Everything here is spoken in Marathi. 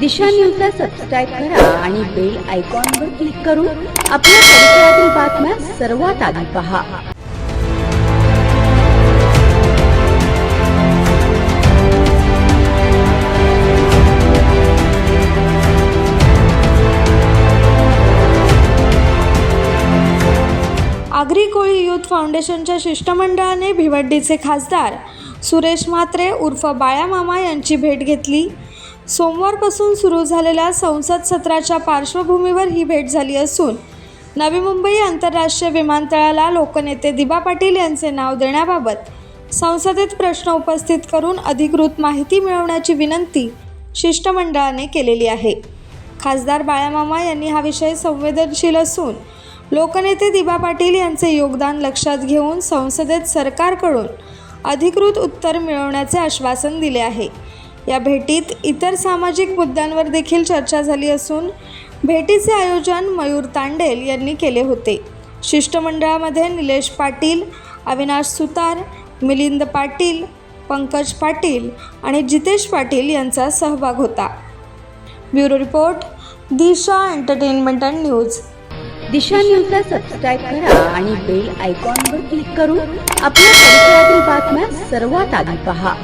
दिशा न्यूजला सबस्क्राईब करा आणि बेल आयकॉनवर क्लिक करून आपल्या परिसरातील बातम्या सर्वात आधी पहा. आगरी कोळी युथ फाउंडेशनच्या शिष्टमंडळाने भिवंडीचे खासदार सुरेश म्हात्रे उर्फ बाळ्या मामा यांची भेट घेतली. सोमवारपासून सुरू झालेल्या संसद सत्राच्या पार्श्वभूमीवर ही भेट झाली असून नवी मुंबई आंतरराष्ट्रीय विमानतळाला लोकनेते दिबा पाटील यांचे नाव देण्याबाबत संसदेत प्रश्न उपस्थित करून अधिकृत माहिती मिळवण्याची विनंती शिष्टमंडळाने केलेली आहे. खासदार बाळामामा यांनी हा विषय संवेदनशील असून लोकनेते दिबा पाटील यांचे योगदान लक्षात घेऊन संसदेत सरकारकडून अधिकृत उत्तर मिळवण्याचे आश्वासन दिले आहे. या भेटीत इतर सामाजिक मुद्द्यांवर देखील चर्चा झाली असून भेटीचे आयोजन मयूर तांडेल यांनी केले होते. शिष्टमंडळामध्ये निलेश पाटील अविनाश सुतार मिलिंद पाटील पंकज पाटील आणि जितेश पाटील यांचा सहभाग होता. Bureau report Disha entertainment and news. Disha न्यूजला सबस्क्राईब करा आणि बेल आयकॉनवर क्लिक करून आपल्या परिसरातील बातम्या सर्वात आधी पहा.